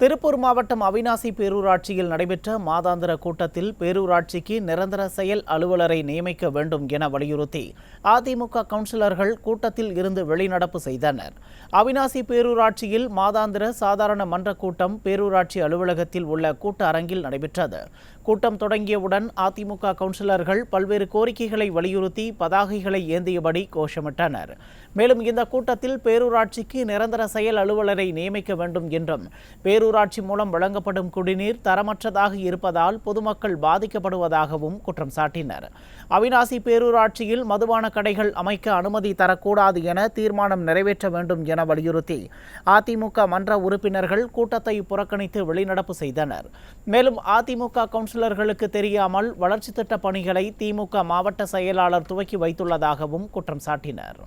திருப்பூர் மாவட்டம் அவினாசி பேரூராட்சியில் நடைபெற்ற மாதாந்திர கூட்டத்தில் பேரூராட்சிக்கு நிரந்தர செயல் அலுவலரை நியமிக்க வேண்டும் என வலியுறுத்தி அதிமுக கவுன்சிலர்கள் கூட்டத்தில் இருந்து வெளிநடப்பு செய்தனர். அவினாசி பேரூராட்சியில் மாதாந்திர சாதாரண மன்ற கூட்டம் பேரூராட்சி அலுவலகத்தில் உள்ள கூட்ட அரங்கில் நடைபெற்றது. கூட்டம் தொடங்கியவுடன் அதிமுக கவுன்சிலர்கள் பல்வேறு கோரிக்கைகளை வலியுறுத்தி பதாகைகளை ஏந்தியபடி கோஷமிட்டனர். மேலும் இந்த கூட்டத்தில் பேரூராட்சிக்கு நிரந்தர செயல் அலுவலரை நியமிக்க வேண்டும் என்றும் பேரூராட்சி மூலம் வழங்கப்படும் குடிநீர் தரமற்றதாக இருப்பதால் பொதுமக்கள் பாதிக்கப்படுவதாகவும் குற்றம் சாட்டினர். அவினாசி பேரூராட்சியில் மதுபான கடைகள் அமைக்க அனுமதி தரக்கூடாது என தீர்மானம் நிறைவேற்ற வேண்டும் என வலியுறுத்தி அதிமுக மன்ற உறுப்பினர்கள் கூட்டத்தை புறக்கணித்து வெளிநடப்பு செய்தனர். மேலும் அதிமுக கவுன்சிலர்களுக்கு தெரியாமல் வளர்ச்சி திட்ட பணிகளை திமுக மாவட்ட செயலாளர் துவக்கி வைத்துள்ளதாகவும் குற்றம் சாட்டினர்.